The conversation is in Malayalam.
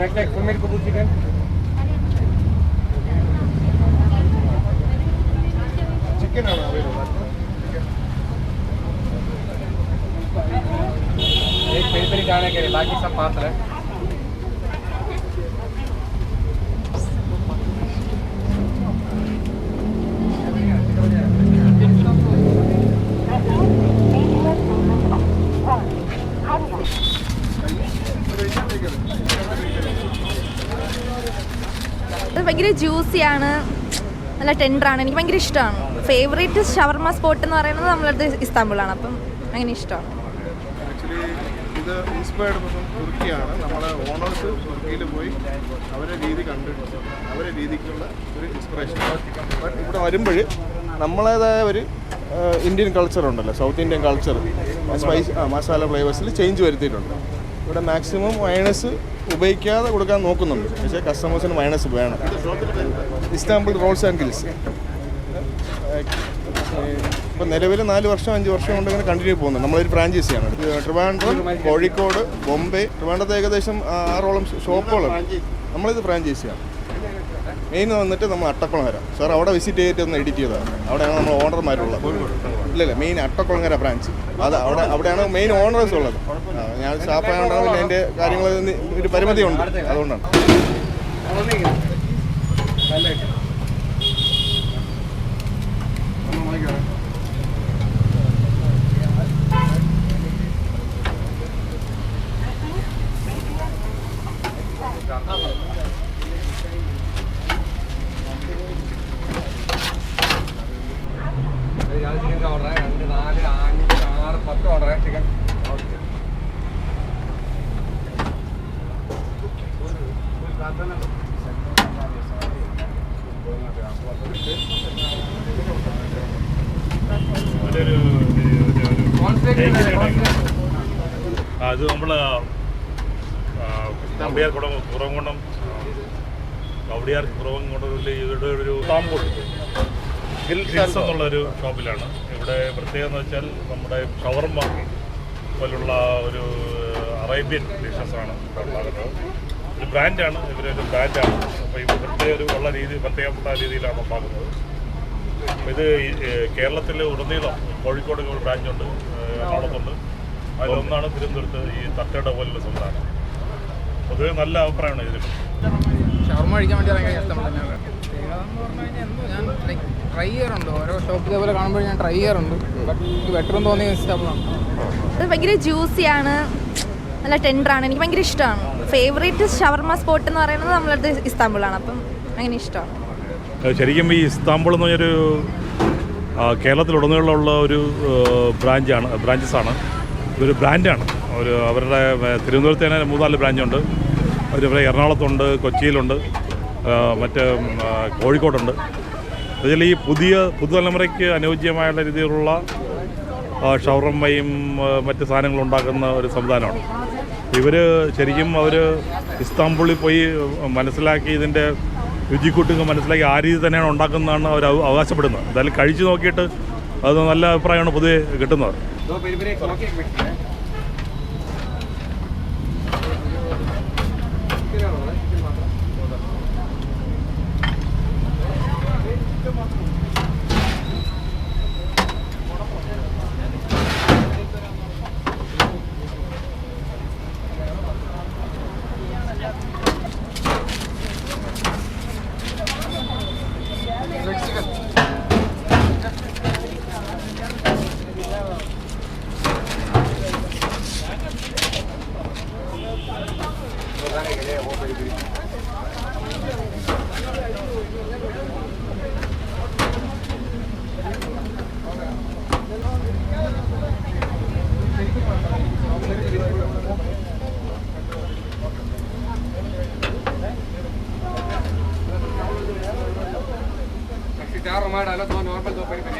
একটা এক মিনিট কবুল দিবেন চিকেন আবার एक पेरी पेरी खाने के लिए बाकी सब पात्र है ഭയങ്കര ജ്യൂസിയാണ് നല്ല ടെൻഡറാണ് എനിക്ക് ഭയങ്കര ഇഷ്ടമാണ്. ഫേവറേറ്റ് ഷവർമ സ്പോട്ട് എന്ന് പറയുന്നത് നമ്മളടുത്ത് ഇസ്താംബുളാണ് അപ്പം അങ്ങനെ ഇഷ്ടമാണ്. ഇത് ഇൻസ്പയർഡ് തുർക്കിയാണ്. നമ്മളെ ഓണേഴ്സ് തുർക്കിയിൽ പോയി അവരെ രീതി കണ്ടിട്ട് അവരെ രീതിക്കുള്ള ഒരു ഇൻസ്പിറേഷൻ ബട്ട് ഇവിടെ വരുമ്പോൾ നമ്മളേതായ ഒരു ഇന്ത്യൻ കൾച്ചർ ഉണ്ടല്ലോ. South Indian culture spice masala ഫ്ലേവേഴ്സിൽ change വരുത്തിയിട്ടുണ്ട്. ഇവിടെ മാക്സിമം മൈനസ് ഉപയോഗിക്കാതെ കൊടുക്കാൻ നോക്കുന്നുണ്ട്. പക്ഷേ കസ്റ്റമേഴ്സിന് മൈനസ് വേണം. ഇസ്താംബുൾ റോൾസ് ആൻഡ് ഗിൽസ് ഇപ്പം നിലവിൽ നാല് വർഷം അഞ്ച് വർഷം കൊണ്ട് ഇങ്ങനെ കണ്ടിന്യൂ പോകുന്നത് നമ്മളൊരു ഫ്രാഞ്ചൈസിയാണ് ട്രിവാൻഡ്രം കോഴിക്കോട് ബോംബെ. ട്രിവാൻഡ്രത്ത് ഏകദേശം ആറോളം ഷോപ്പുകളുണ്ട്. നമ്മളിത് ഫ്രാഞ്ചൈസിയാണ് മെയിൻ വന്നിട്ട് നമ്മൾ അട്ടക്കുളങ്ങര. സാർ അവിടെ വിസിറ്റ് ചെയ്തിട്ട് ഒന്ന് എഡിറ്റ് ചെയ്തതാണ് അവിടെയാണ് നമ്മൾ ഓണർമാരുള്ളത് ഇല്ല ഇല്ല മെയിൻ അട്ടക്കുളങ്ങര ബ്രാഞ്ച് അത് അവിടെ അവിടെയാണ് മെയിൻ ഓണേഴ്സ് ഉള്ളത്. ഞാൻ സ്റ്റാഫായതുകൊണ്ടാണ് പിന്നെ എന്റെ കാര്യങ്ങൾ ഒരു പരിമിതി ഉണ്ട് അതുകൊണ്ടാണ് ചിക്കൻ ഓർഡർ രണ്ട് നാല് അഞ്ച് പത്ത് ഓർഡർ ചിക്കൻ അത് നമ്മൾ കവടിയാർ കുടം കുറവംകുണ്ടം കവടിയാർ കുറവംകുണ്ടത്തിൽ ഇവിടെ ഒരു താമ്പൂൾ ഹിൽ ഹിൽസ് എന്നുള്ളൊരു ഷോപ്പിലാണ്. ഇവിടെ പ്രത്യേകത എന്ന് വെച്ചാൽ നമ്മുടെ ഷവർമ പോലുള്ള ഒരു അറേബ്യൻ ഡിഷസാണ് ഉണ്ടാകുന്നത് ഒരു ബ്രാൻഡാണ് ഇവരൊരു ബ്രാൻഡാണ്. അപ്പോൾ ഇവരുടെ ഒരു ഉള്ള രീതി പ്രത്യേകപ്പെട്ട രീതിയിലാണ് ഉണ്ടാക്കുന്നത്. ഇത് കേരളത്തിൽ ഉടനീളം കോഴിക്കോട് ഒരു ബ്രാഞ്ചുണ്ട് എറണാകുളത്തുണ്ട് അതിലൊന്നാണ് തിരുവനന്തപുരത്ത് ഈ തട്ടയുടെ പോലുള്ള സംവിധാനം. പൊതുവെ നല്ല അഭിപ്രായമാണ് ഇതിൽ. ഷവർമ കഴിക്കാൻ വേണ്ടി ഭയങ്കര ഇഷ്ടം എന്ന് പറഞ്ഞു കഴിഞ്ഞാൽ എന്തോ ഞാൻ ലൈക്ക് ട്രൈ ചെയ്യാറുണ്ട്. ഓരോ ഷോപ്പ് ഇതേപോലെ കാണുമ്പോൾ ഞാൻ ട്രൈ ചെയ്യാറുണ്ട്. ബട്ട് എനിക്ക് ബെറ്റർ എന്ന് തോന്നിയ ഇഷ്ടമാണ് ഇത് ഭയങ്കര ജ്യൂസിയാണ് നല്ല ടെൻഡറാണ് എനിക്ക് ഭയങ്കര ഇഷ്ടമാണ്. ഫേവറേറ്റ് ഷവർമ സ്പോട്ട് എന്ന് പറയുന്നത് നമ്മളടുത്ത് ഇസ്താംബുളാണ് അപ്പം അങ്ങനെ ഇഷ്ടമാണ്. ശരിക്കും ഈ ഇസ്താംബുൾ എന്ന് പറഞ്ഞൊരു കേരളത്തിലുടനീളമുള്ള ഒരു ബ്രാഞ്ചാണ് ബ്രാഞ്ചസാണ് ഇതൊരു ബ്രാൻഡാണ് ഒരു അവരുടെ തിരുവനന്തപുരത്ത് തന്നെ മൂന്നാൽ ബ്രാഞ്ചുണ്ട് ഒരു ഇവിടെ എറണാകുളത്തുണ്ട് കൊച്ചിയിലുണ്ട്. മറ്റ് കോഴിക്കോടുണ്ട്. അതിൽ ഈ പുതിയ പുതുതലമുറയ്ക്ക് അനുയോജ്യമായുള്ള രീതിയിലുള്ള ഷവർമ്മയും മറ്റ് സാധനങ്ങളും ഉണ്ടാക്കുന്ന ഒരു സംവിധാനമാണ്. ഇവർ ശരിക്കും അവർ ഇസ്താംബുളിൽ പോയി മനസ്സിലാക്കി ഇതിന്റെ രുചിക്കൂട്ടുകൾ മനസ്സിലാക്കി ആ രീതി തന്നെയാണ് ഉണ്ടാക്കുന്നതാണ് അവർ അവ- അവകാശപ്പെടുന്നത്. എന്തായാലും കഴിച്ചു നോക്കിയിട്ട് അത് നല്ല അഭിപ്രായമാണ് പൊതുവെ കിട്ടുന്നത്. चार रुमाल डालो दो नॉर्मल दो पेरी